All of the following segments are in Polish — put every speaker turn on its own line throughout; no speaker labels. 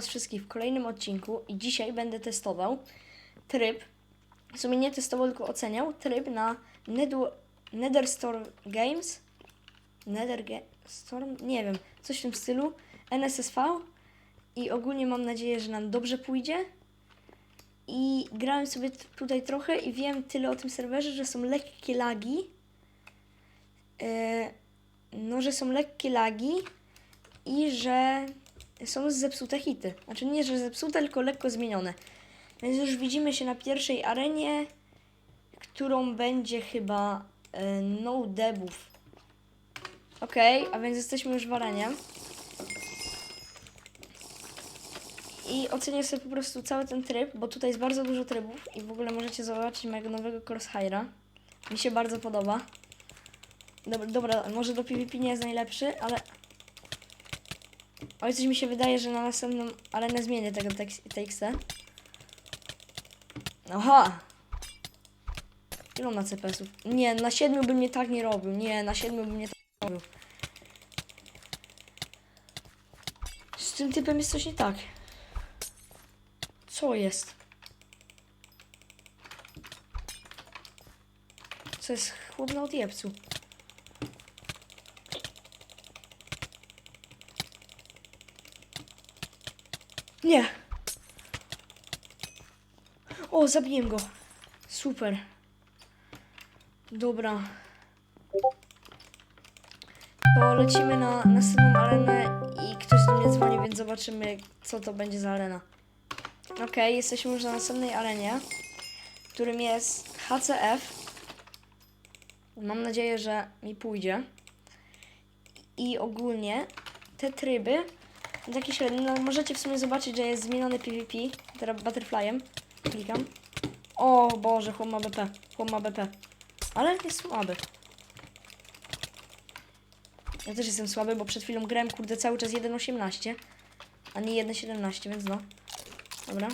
Was wszystkich w kolejnym odcinku i dzisiaj będę testował tryb, w sumie nie testował, tylko oceniał, tryb na Netherstorm Games, Nether Storm, nie wiem, coś w tym stylu, NSSV i ogólnie mam nadzieję, że nam dobrze pójdzie. I grałem sobie tutaj trochę i wiem tyle o tym serwerze, że są lekkie lagi, Yy, no, że są lekkie lagi i że są zepsute hity. Znaczy nie, że zepsute, tylko lekko zmienione. Więc już widzimy się na pierwszej arenie, którą będzie chyba e, no debuff. Okej, a więc jesteśmy już w arenie. I ocenię sobie po prostu cały ten tryb, bo tutaj jest bardzo dużo trybów i w ogóle możecie zobaczyć mojego nowego Crosshaira. Mi się bardzo podoba. Dobra, dobra, może do PvP nie jest najlepszy, ale... Oj, coś mi się wydaje, że na następną arenę zmienię tego TXT. Aha! Ile on ma CPS-ów? Nie, na 7 bym mnie tak nie robił. Nie, na 7 bym mnie tak nie robił. Z tym typem jest coś nie tak. Co jest? Co jest chłop na odjebcu? Nie. O, zabiłem go. Super. Dobra. To lecimy na następną arenę i ktoś do mnie dzwoni, więc zobaczymy, co to będzie za arena. Okej, jesteśmy już na następnej arenie, którym jest HCF. Mam nadzieję, że mi pójdzie. I ogólnie te tryby takie średnie. No, możecie w sumie zobaczyć, że jest zmieniony PvP. Teraz butterflyem. Klikam. O Boże, chłop ma BP. Chłop ma BP. Ale jest słaby. Ja też jestem słaby, bo przed chwilą grałem, kurde, cały czas 1.18, a nie 1.17, więc no. Dobra.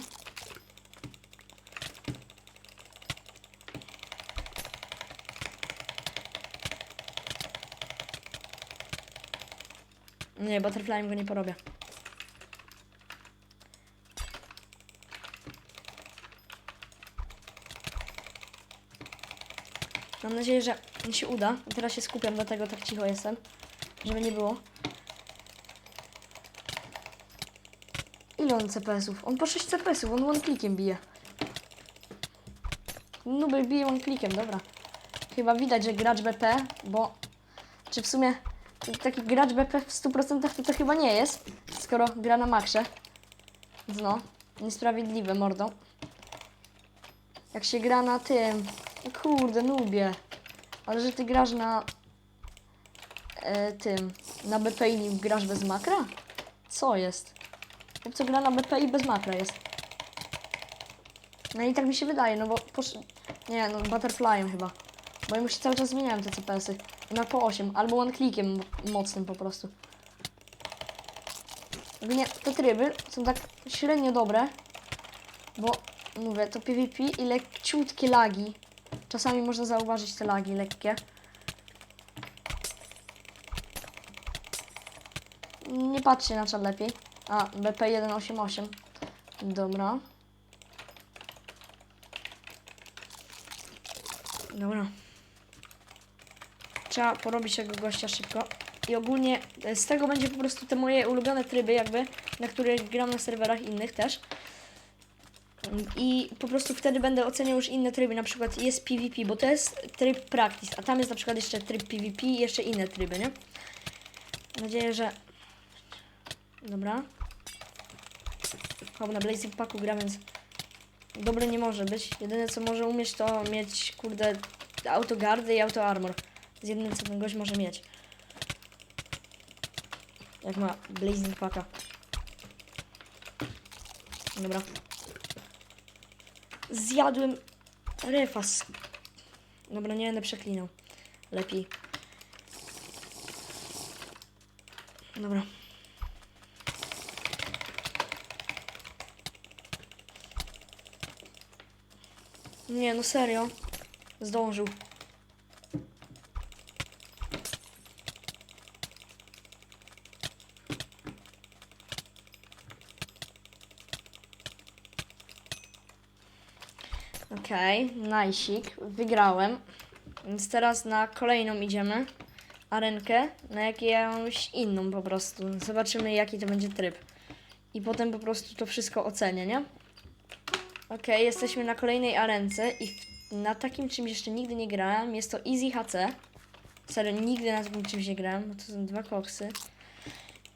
Nie, butterflyem go nie porobię. Mam nadzieję, że mi się uda. Teraz się skupiam, dlatego tak cicho jestem. Żeby nie było. Ile on CPS-ów? On po 6 CPS-ów, on one clickiem bije. By bije one clickiem, dobra. Chyba widać, że gracz BP, bo... Czy w sumie taki gracz BP w 100% to to chyba nie jest, skoro gra na maksie. No, niesprawiedliwe mordo. Jak się gra na tym... No Kurde, nubie. Ale że ty grasz na... E, tym... Na BP i nim grasz bez makra? Co jest? Chłop co gra na BP i bez makra jest. No i tak mi się wydaje, no bo posz... Nie, no butterflyem chyba. Bo ja mu się cały czas zmieniałem te CPS-y. Na po 8, albo one clickiem mo- mocnym po prostu. Ogólnie te tryby są tak średnio dobre, bo mówię, to PvP i lekciutkie lagi. Czasami można zauważyć te lagi lekkie. Nie patrzcie na czat lepiej. A, BP188. Dobra. Dobra. Trzeba porobić tego gościa szybko. I ogólnie e, z tego będzie po prostu te moje ulubione tryby, jakby, na których gram na serwerach innych też. I po prostu wtedy będę oceniał już inne tryby, na przykład jest PvP, bo to jest tryb practice, a tam jest na przykład jeszcze tryb PvP i jeszcze inne tryby, nie? Mam nadzieję, że... Dobra. Chyba na Blazing Packu gra, więc dobre nie może być. Jedyne co może umieć to mieć, kurde, autogardy i auto armor. Z jednym co ten gość może mieć. Jak ma Blazing Packa. Dobra. Zjadłem refas. Dobra, nie będę przeklinał. Lepiej. Dobra. Nie, no serio. Zdążył. Okej, najsik, wygrałem. Więc teraz na kolejną idziemy. Arenkę, na jakąś inną po prostu. Zobaczymy jaki to będzie tryb. I potem po prostu to wszystko ocenię, nie? Okej, jesteśmy na kolejnej arence i na takim czymś jeszcze nigdy nie grałem. Jest to Easy HC. Serio, nigdy na takim czymś nie grałem, to są dwa koksy.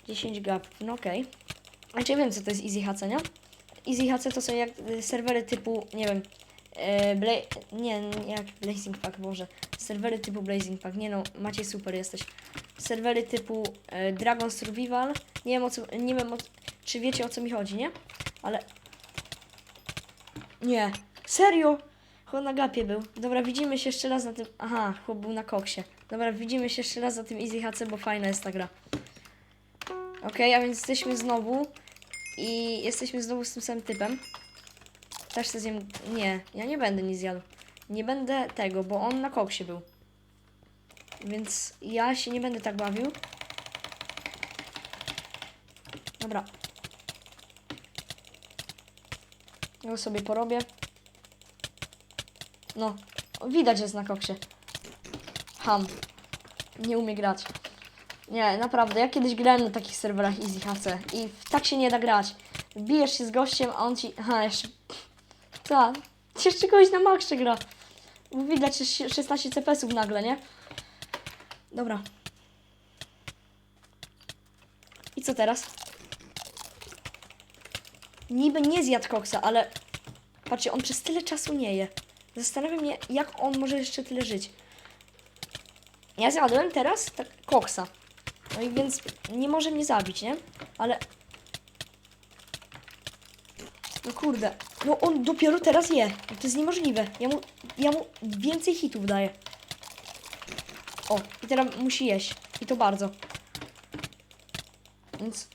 10 gap, no okej. A czy ja wiem co to jest Easy HC, nie? Easy HC to są jak serwery typu, nie wiem, e, Bla nie, jak Blazing Pack, Boże. Serwery typu Blazing Pack, nie no, Maciej super jesteś. Serwery typu e, Dragon Survival, nie wiem o co, nie wiem o, czy wiecie o co mi chodzi, nie? Ale... Nie, serio? Chłop na gapie był. Dobra, widzimy się jeszcze raz na tym... Aha, chłop był na koksie. Dobra, widzimy się jeszcze raz na tym Easy HC, bo fajna jest ta gra. Okej, a więc jesteśmy znowu i jesteśmy znowu z tym samym typem. Też chcę zjem... Nie, ja nie będę nic zjadł. Nie będę tego, bo on na koksie był. Więc ja się nie będę tak bawił. Dobra. Ja sobie porobię. No, widać, jest na koksie. Ham. Nie umie grać. Nie, naprawdę, ja kiedyś grałem na takich serwerach Easy HC i tak się nie da grać. Bijesz się z gościem, a on ci... Aha, jeszcze... Tak, jeszcze kogoś na maksie gra. Bo Widać, że się- 16 CPS-ów nagle, nie? Dobra. I co teraz? Niby nie zjadł koksa, ale... Patrzcie, on przez tyle czasu nie je. Zastanawiam mnie, jak on może jeszcze tyle żyć. Ja zjadłem teraz tak koksa. No i więc nie może mnie zabić, nie? Ale... No kurde. No on dopiero teraz je. To jest niemożliwe. Ja mu, ja mu więcej hitów daję. O, i teraz musi jeść. I to bardzo. Więc...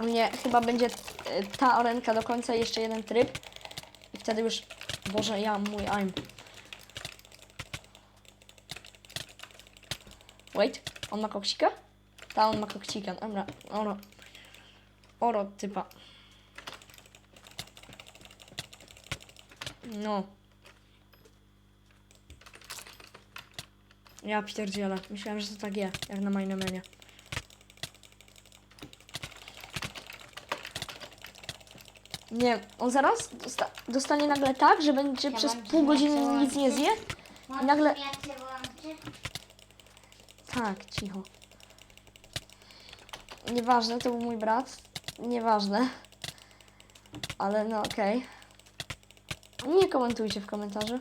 U mnie chyba będzie e, ta arenka do końca, jeszcze jeden tryb. I wtedy już... Boże, ja, mój aim. Wait, on ma koksika? Ta, on ma koksika. Dobra, oro. Oro typa. No. Ja pierdzielę. Myślałem, że to tak je, jak na Minemanie. Nie, on zaraz dosta dostanie nagle tak, że będzie
Ja
przez
mam
pół godziny nic nie zje.
Mam
nagle-
jak się włączy?
Tak, cicho. Nieważne, to był mój brat. Nieważne. Ale no okej. Nie komentujcie w komentarzu.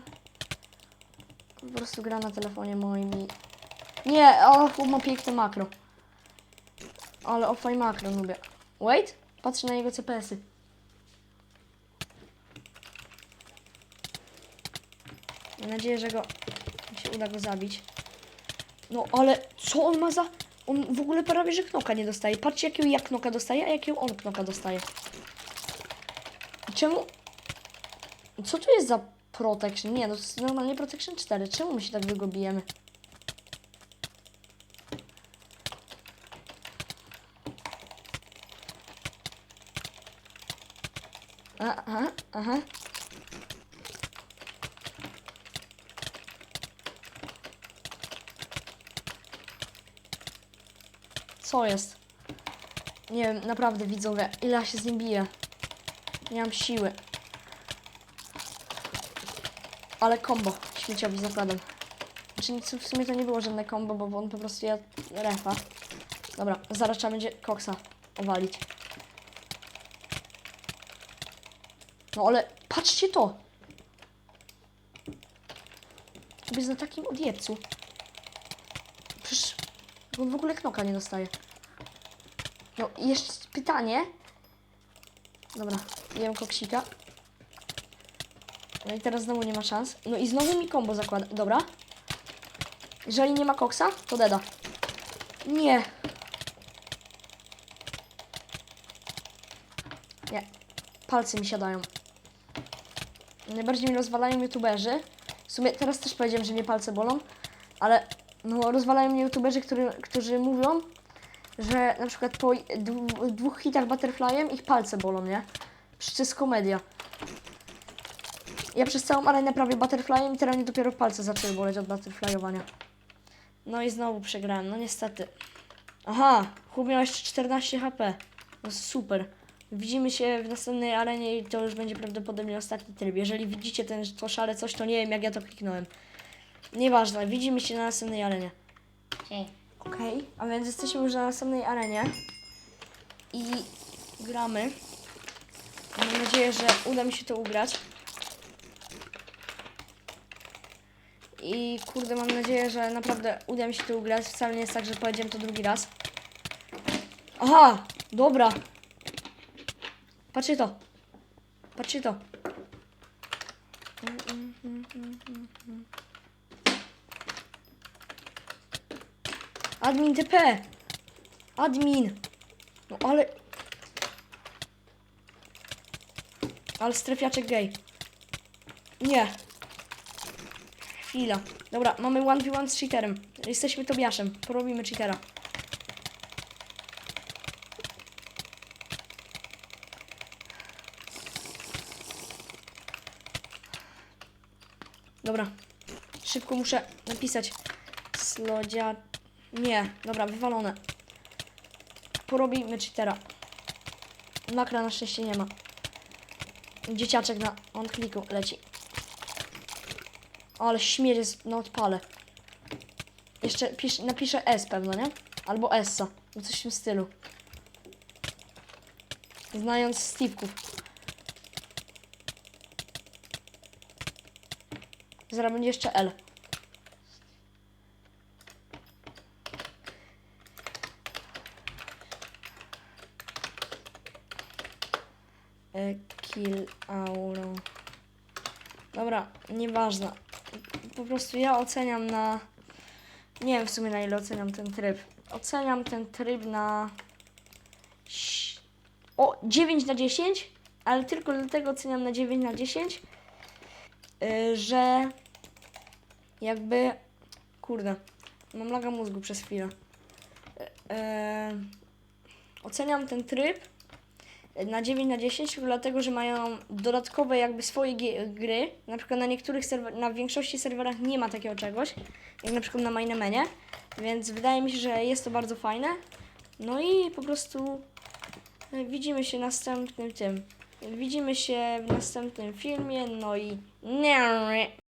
Po prostu gra na telefonie moim i... Nie, chłop ma piękne makro. Ale offline makro lubię. Wait, patrzę na jego CPS-y. Mam nadzieję, że go... się uda go zabić. No ale co on ma za... On w ogóle prawie, że knoka nie dostaje. Patrzcie, jakiego ja knoka dostaje, a jakiego on knoka dostaje. I czemu... Co tu jest za protection? Nie, no to jest normalnie protection 4. Czemu my się tak długo bijemy? Aha, aha. Co jest? Nie wiem, naprawdę widzowie, ile się z nim biję. Nie mam siły. Ale combo śmieciowi zakładam. Znaczy w sumie to nie było żadne combo, bo on po prostu jadł refa. Dobra, zaraz trzeba będzie koksa owalić. No ale patrzcie to! Jest na takim odjebcu. Przecież on w ogóle knoka nie dostaje. No i jeszcze pytanie. Dobra, jem koksika. No i teraz znowu nie ma szans. No i znowu mi combo zakłada. Dobra. Jeżeli nie ma koksa, to deda. Nie. Nie. Palce mi siadają. Najbardziej mi rozwalają youtuberzy. W sumie teraz też powiedziałem, że mnie palce bolą, ale no, rozwalają mnie youtuberzy, który, którzy mówią, że na przykład po dwóch hitach butterflyem ich palce bolą, nie? Przecież to jest komedia. Ja przez całą arenę prawie butterflyem i teraz mnie dopiero palce zaczęły boleć od butterflyowania. No i znowu przegrałem, no niestety. Aha, chłop miał jeszcze 14 HP. No super. Widzimy się w następnej arenie i to już będzie prawdopodobnie ostatni tryb. Jeżeli widzicie ten, to szare coś, to nie wiem jak ja to kliknąłem. Nieważne, widzimy się na następnej arenie.
Cześć.
Okej, a więc jesteśmy już na następnej arenie i gramy. Mam nadzieję, że uda mi się to ugrać. I kurde, mam nadzieję, że naprawdę uda mi się to ugrać. Wcale nie jest tak, że powiedziałem to drugi raz. Aha, dobra. Patrzcie to. Patrzcie to. Admin TP. Admin. No ale... Ale strefiaczek gej. Nie. Chwila. Dobra, mamy 1v1 z cheaterem. Jesteśmy Tobiaszem. Porobimy cheatera. Dobra. Szybko muszę napisać. Slodzia... Nie. Dobra, wywalone. Porobimy cheatera. Makra na szczęście nie ma. Dzieciaczek na on kliku leci. Ale śmierć jest na odpale. Jeszcze pisz, napiszę S pewno, nie? Albo Essa. No coś w tym stylu. Znając Steve'ków. Zaraz będzie jeszcze L. E, Kill Auro. Dobra, nieważne. Po prostu ja oceniam na. Nie wiem w sumie na ile oceniam ten tryb. Oceniam ten tryb na. O, 9 na 10, ale tylko dlatego oceniam na 9 na 10, y, że jakby. Kurde, mam laga mózgu przez chwilę. Y, y, oceniam ten tryb na 9 na 10, tylko dlatego, że mają dodatkowe jakby swoje gry. Na przykład na niektórych serwer, na większości serwerach nie ma takiego czegoś, jak na przykład na Mainemenie, więc wydaje mi się, że jest to bardzo fajne. No i po prostu e, widzimy się następnym tym. Widzimy się w następnym filmie, no i nie.